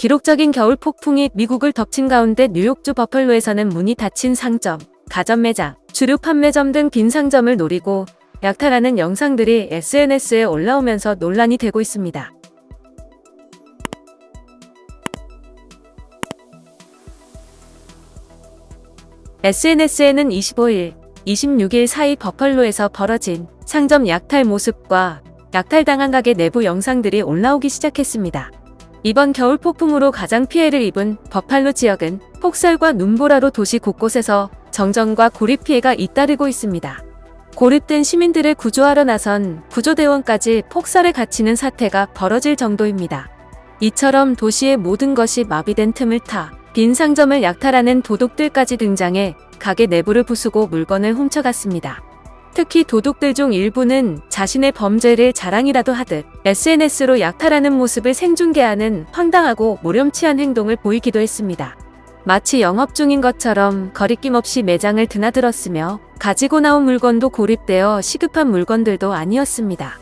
기록적인 겨울 폭풍이 미국을 덮친 가운데 뉴욕주 버펄로에서는 문이 닫힌 상점, 가전 매장, 주류 판매점 등 빈 상점을 노리고 약탈하는 영상들이 SNS에 올라오면서 논란이 되고 있습니다. SNS에는 25일, 26일 사이 버펄로에서 벌어진 상점 약탈 모습과 약탈당한 가게 내부 영상들이 올라오기 시작했습니다. 이번 겨울 폭풍으로 가장 피해를 입은 버팔로 지역은 폭설과 눈보라로 도시 곳곳에서 정전과 고립 피해가 잇따르고 있습니다. 고립된 시민들을 구조하러 나선 구조대원까지 폭설에 갇히는 사태가 벌어질 정도입니다. 이처럼 도시의 모든 것이 마비된 틈을 타 빈 상점을 약탈하는 도둑들까지 등장해 가게 내부를 부수고 물건을 훔쳐갔습니다. 특히 도둑들 중 일부는 자신의 범죄를 자랑이라도 하듯 SNS로 약탈하는 모습을 생중계하는 황당하고 모렴치한 행동을 보이기도 했습니다. 마치 영업 중인 것처럼 거리낌 없이 매장을 드나들었으며 가지고 나온 물건도 고립되어 시급한 물건들도 아니었습니다.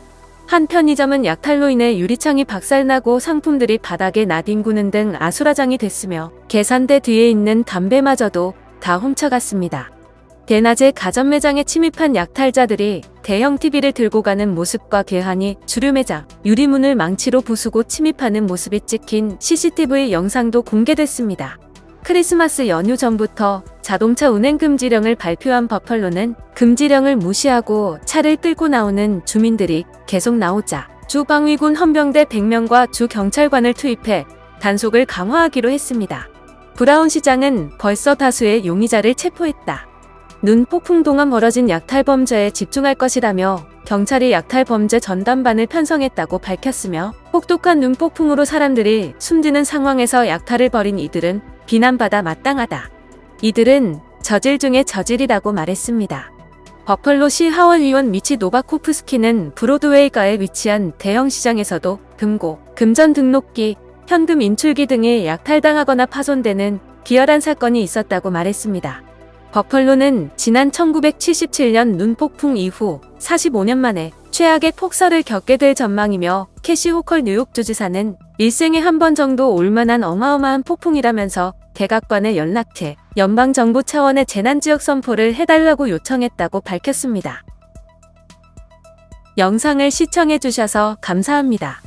한 편의점은 약탈로 인해 유리창이 박살나고 상품들이 바닥에 나뒹구는 등 아수라장이 됐으며 계산대 뒤에 있는 담배마저도 다 훔쳐갔습니다. 대낮에 가전 매장에 침입한 약탈자들이 대형 TV를 들고 가는 모습과 괴한이 주류 매장, 유리문을 망치로 부수고 침입하는 모습이 찍힌 CCTV 영상도 공개됐습니다. 크리스마스 연휴 전부터 자동차 운행 금지령을 발표한 버펄로는 금지령을 무시하고 차를 끌고 나오는 주민들이 계속 나오자 주방위군 헌병대 100명과 주 경찰관을 투입해 단속을 강화하기로 했습니다. 브라운 시장은 벌써 다수의 용의자를 체포했다. 눈 폭풍 동안 벌어진 약탈 범죄에 집중할 것이라며 경찰이 약탈 범죄 전담반을 편성했다고 밝혔으며 혹독한 눈폭풍으로 사람들이 숨지는 상황에서 약탈을 벌인 이들은 비난받아 마땅하다. 이들은 저질 중에 저질이라고 말했습니다. 버펄로시 하원의원 미치 노바코프스키는 브로드웨이가에 위치한 대형 시장에서도 금고, 금전 등록기, 현금 인출기 등에 약탈당하거나 파손되는 비열한 사건이 있었다고 말했습니다. 버펄로는 지난 1977년 눈폭풍 이후 45년 만에 최악의 폭설을 겪게 될 전망이며 캐시 호컬 뉴욕 주 지사는 일생에 한 번 정도 올만한 어마어마한 폭풍이라면서 대각관에 연락해 연방정부 차원의 재난지역 선포를 해달라고 요청했다고 밝혔습니다. 영상을 시청해주셔서 감사합니다.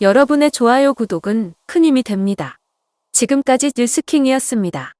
여러분의 좋아요 구독은 큰 힘이 됩니다. 지금까지 뉴스킹이었습니다.